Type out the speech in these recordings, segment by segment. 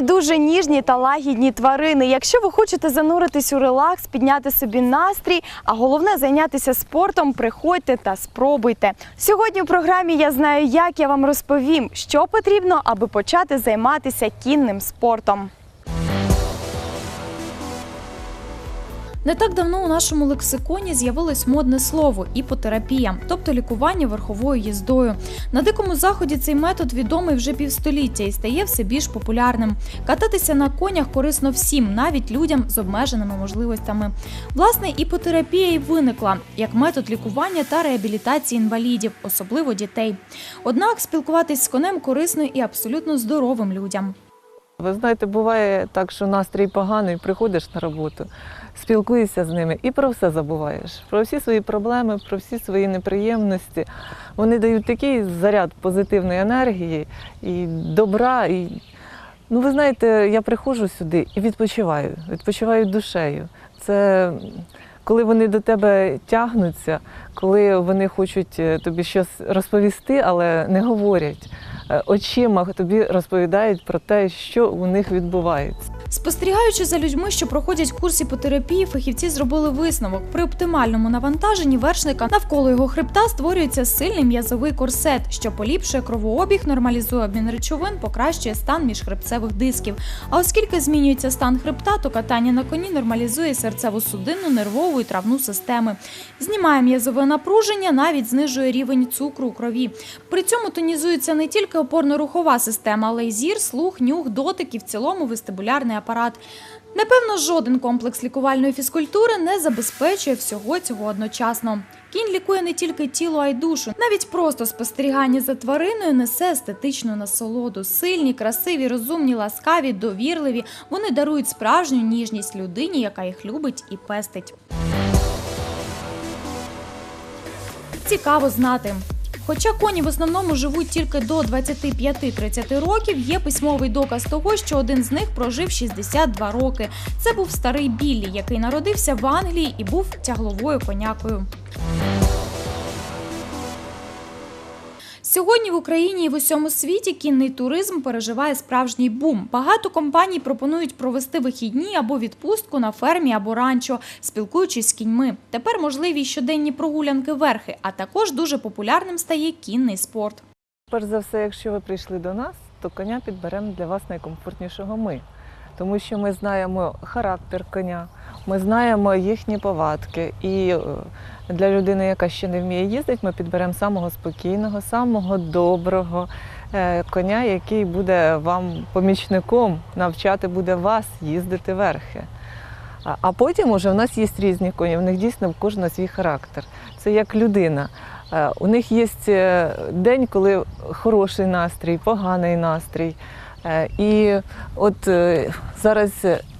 дуже ніжні та лагідні тварини. Якщо ви хочете зануритись у релакс, підняти собі настрій, а головне зайнятися спортом, приходьте та спробуйте. Сьогодні в програмі я знаю, як я вам розповім, що потрібно, аби почати займатися кінним спортом. Не так давно у нашому лексиконі з'явилось модне слово іпотерапія, тобто лікування верховою їздою. На дикому заході цей метод відомий вже півстоліття і стає все більш популярним. Кататися на конях корисно всім, навіть людям з обмеженими можливостями. Власне, іпотерапія і виникла як метод лікування та реабілітації інвалідів, особливо дітей. Однак спілкуватись з конем корисно і абсолютно здоровим людям. Ви знаєте, буває так, що настрій поганий, приходиш на роботу, спілкуєшся з ними і про все забуваєш. Про всі свої проблеми, про всі свої неприємності. Вони дають такий заряд позитивної енергії і добра. І... Ну, ви знаєте, я приходжу сюди і відпочиваю, відпочиваю душею. Це коли вони до тебе тягнуться, коли вони хочуть е, тобі щось розповісти, але не говорять. Е, Очима тобі розповідають про те, що у них відбувається. Спостерігаючи за людьми, що проходять курс іпотерапії, фахівці зробили висновок. При оптимальному навантаженні вершника навколо його хребта створюється сильний м'язовий корсет, що поліпшує кровообіг, нормалізує обмін речовин, покращує стан міжхребцевих дисків. А оскільки змінюється стан хребта, то катання на коні нормалізує серцево-судинну, нервову і травну системи. Знімає м'язове напруження, навіть знижує рівень цукру у крові. При цьому тонізується не тільки опорно-рухова система, але й зір, слух, нюх, дотик і в цілому вестибулярний апарат. Напевно, жоден комплекс лікувальної фізкультури не забезпечує всього цього одночасно. Кінь лікує не тільки тіло, а й душу. Навіть просто спостерігання за твариною несе естетичну насолоду. Сильні, красиві, розумні, ласкаві, довірливі. Вони дарують справжню ніжність людині, яка їх любить і пестить. Цікаво знати. Хоча коні в основному живуть тільки до 25-30 років, є письмовий доказ того, що один з них прожив 62 роки. Це був старий Біллі, який народився в Англії і був тягловою конякою. Сьогодні в Україні і в усьому світі кінний туризм переживає справжній бум. Багато компаній пропонують провести вихідні або відпустку на фермі або ранчо, спілкуючись з кіньми. Тепер можливі щоденні прогулянки верхи, а також дуже популярним стає кінний спорт. Перш за все, якщо ви прийшли до нас, то коня підберемо для вас найкомфортнішого ми. Тому що ми знаємо характер коня, ми знаємо їхні повадки. І е, для людини, яка ще не вміє їздити, ми підберемо самого спокійного, самого доброго е, коня, який буде вам помічником, навчати буде вас їздити верхи. А- потім уже в нас є різні коні, в них дійсно в кожного свій характер. Це як людина. Е, У них є день, коли хороший настрій, поганий настрій. І от зараз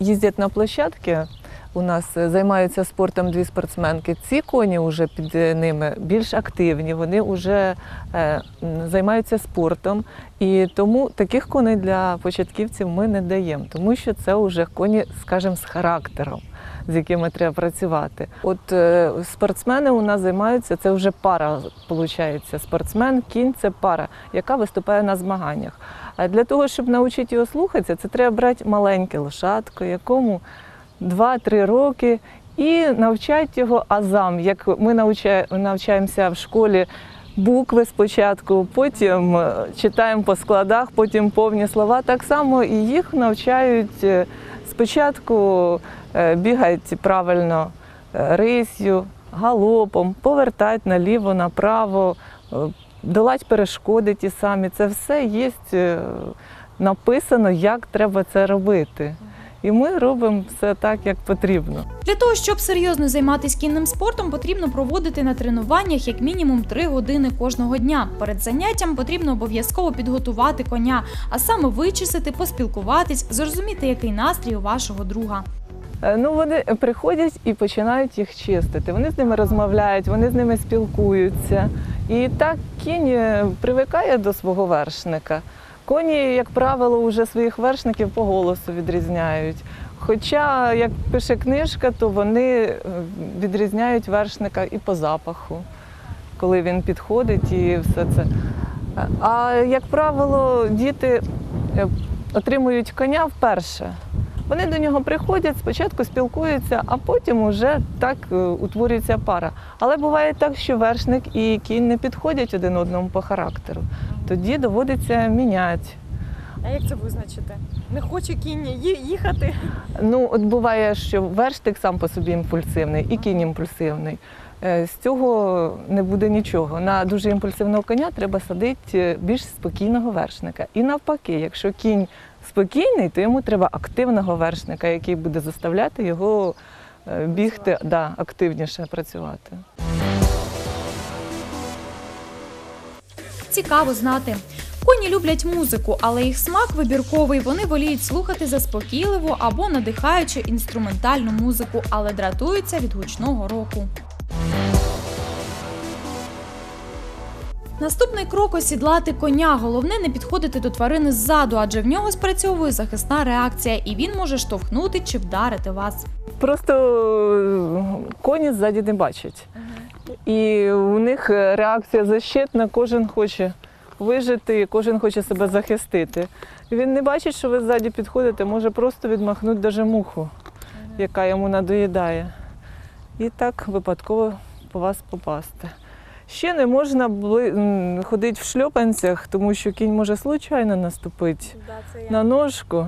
їздять на площадки. У нас е, займаються спортом дві спортсменки. Ці коні вже під ними більш активні, вони вже е, займаються спортом. І тому таких коней для початківців ми не даємо, тому що це вже коні, скажімо, з характером, з якими треба працювати. От е, спортсмени у нас займаються, це вже пара, виходить. Спортсмен, кінь це пара, яка виступає на змаганнях. А для того, щоб навчити його слухатися, це треба брати маленьке лошадко, якому 2-3 роки, і навчати його азам. Як ми навчаємося в школі букви спочатку, потім е, читаємо по складах, потім повні слова. Так само і їх навчають е, спочатку е, бігати правильно рисью, галопом, повертати наліво, направо, долати перешкоди ті самі. Це все є написано, як треба це робити. І ми робимо все так, як потрібно. Для того, щоб серйозно займатися кінним спортом, потрібно проводити на тренуваннях як мінімум 3 години кожного дня. Перед заняттям потрібно обов'язково підготувати коня, а саме вичисити, поспілкуватись, зрозуміти, який настрій у вашого друга. Е, Ну, вони приходять і починають їх чистити. Вони з ними розмовляють, вони з ними спілкуються. І так кінь е, привикає до свого вершника. Коні, як правило, вже своїх вершників по голосу відрізняють. Хоча, як пише книжка, то вони е, відрізняють вершника і по запаху, коли він підходить і все це. А як правило, діти е, отримують коня вперше. Вони до нього приходять, спочатку спілкуються, а потім уже так е, утворюється пара. Але буває так, що вершник і кінь не підходять один одному по характеру. Тоді доводиться міняти. А як це визначити? Не хочу кінь їхати. Ну, от буває, що вершник сам по собі імпульсивний і кінь імпульсивний. Е, З цього не буде нічого. На дуже імпульсивного коня треба садити е, більш спокійного вершника. І навпаки, якщо кінь спокійний, то йому треба активного вершника, який буде заставляти його е, бігти, да, активніше працювати. Цікаво знати. Коні люблять музику, але їх смак вибірковий. Вони воліють слухати заспокійливу або надихаючу інструментальну музику, але дратуються від гучного року. Наступний крок осідлати коня. Головне не підходити до тварини ззаду, адже в нього спрацьовує захисна реакція, і він може штовхнути чи вдарити вас. Просто е, коні ззаді не бачать. І у них е, реакція защитна, кожен хоче вижити, кожен хоче себе захистити. Він не бачить, що ви ззаді підходите, може просто відмахнути даже муху, яка йому надоїдає. І так випадково по вас попасти. Ще не можна ходити в шльопанцях, тому що кінь може случайно наступити на ножку.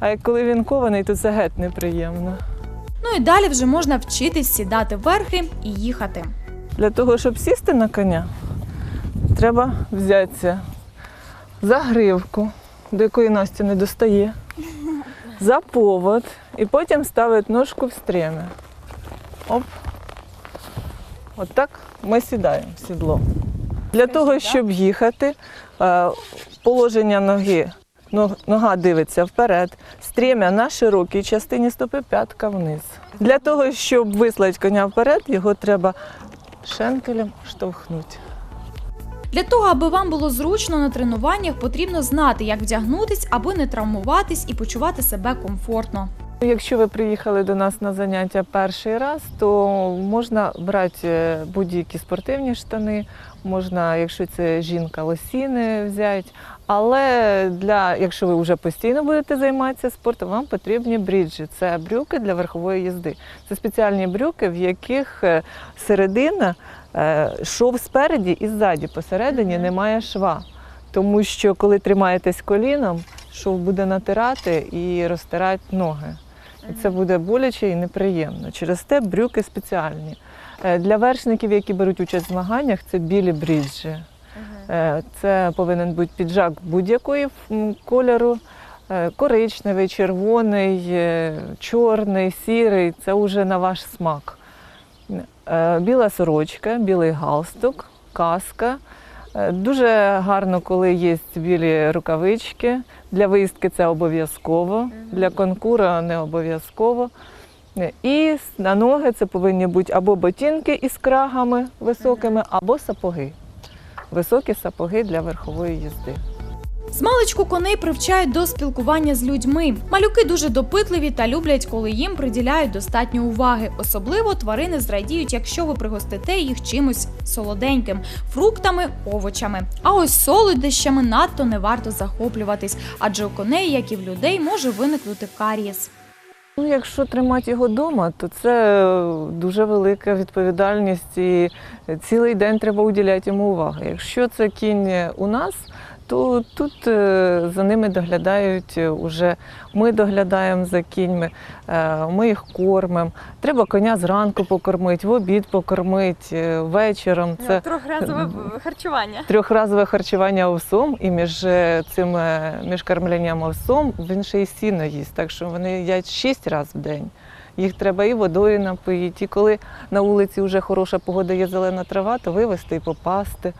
А як коли він кований, то це геть неприємно. Ну і далі вже можна вчитись сідати верхи і їхати. Для того, щоб сісти на коня, треба взятися за гривку, до якої Настя не достає, за повод і потім ставити ножку в стріми. Оп. От так ми сідаємо в сідло. Для того, щоб їхати, е, положення ноги. Нога дивиться вперед, стрімя на широкій частині стопи, п'ятка вниз. Для того, щоб вислати коня вперед, його треба шенкелем штовхнуть. Для того, аби вам було зручно на тренуваннях, потрібно знати, як вдягнутись, аби не травмуватись і почувати себе комфортно. Якщо ви приїхали до нас на заняття перший раз, то можна брати е, будь-які спортивні штани, можна, якщо це жінка, лосіни взяти. Але для, якщо ви вже постійно будете займатися спортом, вам потрібні бріджі. Це брюки для верхової їзди. Це спеціальні брюки, в яких е, середина е, шов спереді і ззаді. Посередині немає шва. Тому що коли тримаєтесь коліном, шов буде натирати і розтирати ноги. І це буде боляче і неприємно. Через те брюки спеціальні. Е, Для вершників, які беруть участь в змаганнях, це білі бріджі. Е, Це повинен бути піджак будь-якої кольору. Е, Коричневий, червоний, чорний, сірий це вже на ваш смак. Біла сорочка, білий галстук, каска. Е, Дуже гарно, коли є білі рукавички. Для виїздки це обов'язково, для конкура не обов'язково. Е, І на ноги це повинні бути або ботинки із крагами високими, або сапоги. Високі сапоги для верхової їзди. Змалечку коней привчають до спілкування з людьми. Малюки дуже допитливі та люблять, коли їм приділяють достатньо уваги. Особливо тварини зрадіють, якщо ви пригостите їх чимось солоденьким, фруктами, овочами. А ось солодощами надто не варто захоплюватись, адже у коней, як і в людей, може виникнути карієс. Ну, якщо тримати його вдома, то це дуже велика відповідальність і цілий день треба уділяти йому увагу. Якщо це кінь у нас, то тут е, за ними доглядають е, уже. Ми доглядаємо за кіньми, е, ми їх кормимо. Треба коня зранку покормити, в обід покормити, вечором. Це Трьохразове харчування. трьохразове харчування овсом, і між цим між кормленням овсом він ще й сіно їсть. Так що вони їдять шість разів в день. Їх треба і водою напоїти. І коли на вулиці вже хороша погода, є зелена трава, то вивезти і попасти.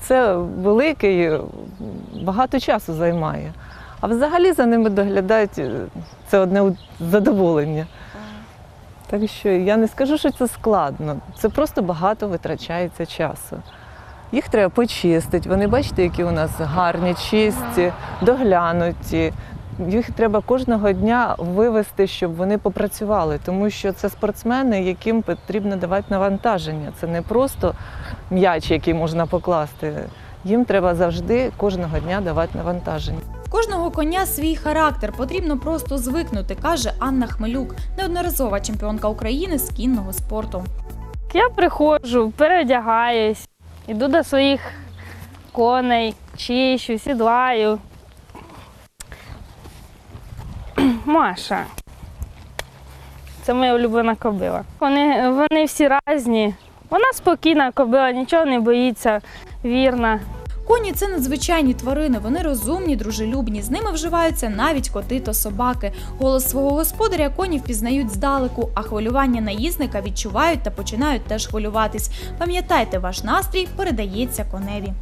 Це великий, багато часу займає. А взагалі за ними доглядати е, це одне задоволення. Так що я не скажу, що це складно. Це просто багато витрачається часу. Їх треба почистити. Вони бачите, які у нас гарні, чисті, доглянуті. Їх треба кожного дня вивести, щоб вони попрацювали, тому що це спортсмени, яким потрібно давати навантаження. Це не просто м'яч, який можна покласти. Їм треба завжди кожного дня давати навантаження. Кожного коня свій характер, потрібно просто звикнути, каже Анна Хмелюк, неодноразова чемпіонка України з кінного спорту. Я приходжу, переодягаюсь, іду до своїх коней, чищу, сідлаю. Маша. Це моя улюблена кобила. Вони, вони всі різні. Вона спокійна кобила, нічого не боїться, вірна. Коні це надзвичайні тварини. Вони розумні, дружелюбні. З ними вживаються навіть коти та собаки. Голос свого господаря коні впізнають здалеку, а хвилювання наїзника відчувають та починають теж хвилюватись. Пам'ятайте, ваш настрій передається коневі.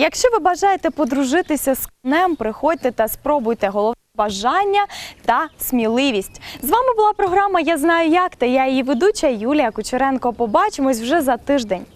Якщо ви бажаєте подружитися з конем, приходьте та спробуйте головне бажання та сміливість. З вами була програма Я знаю як та я її ведуча Юлія Кучеренко. Побачимось вже за тиждень.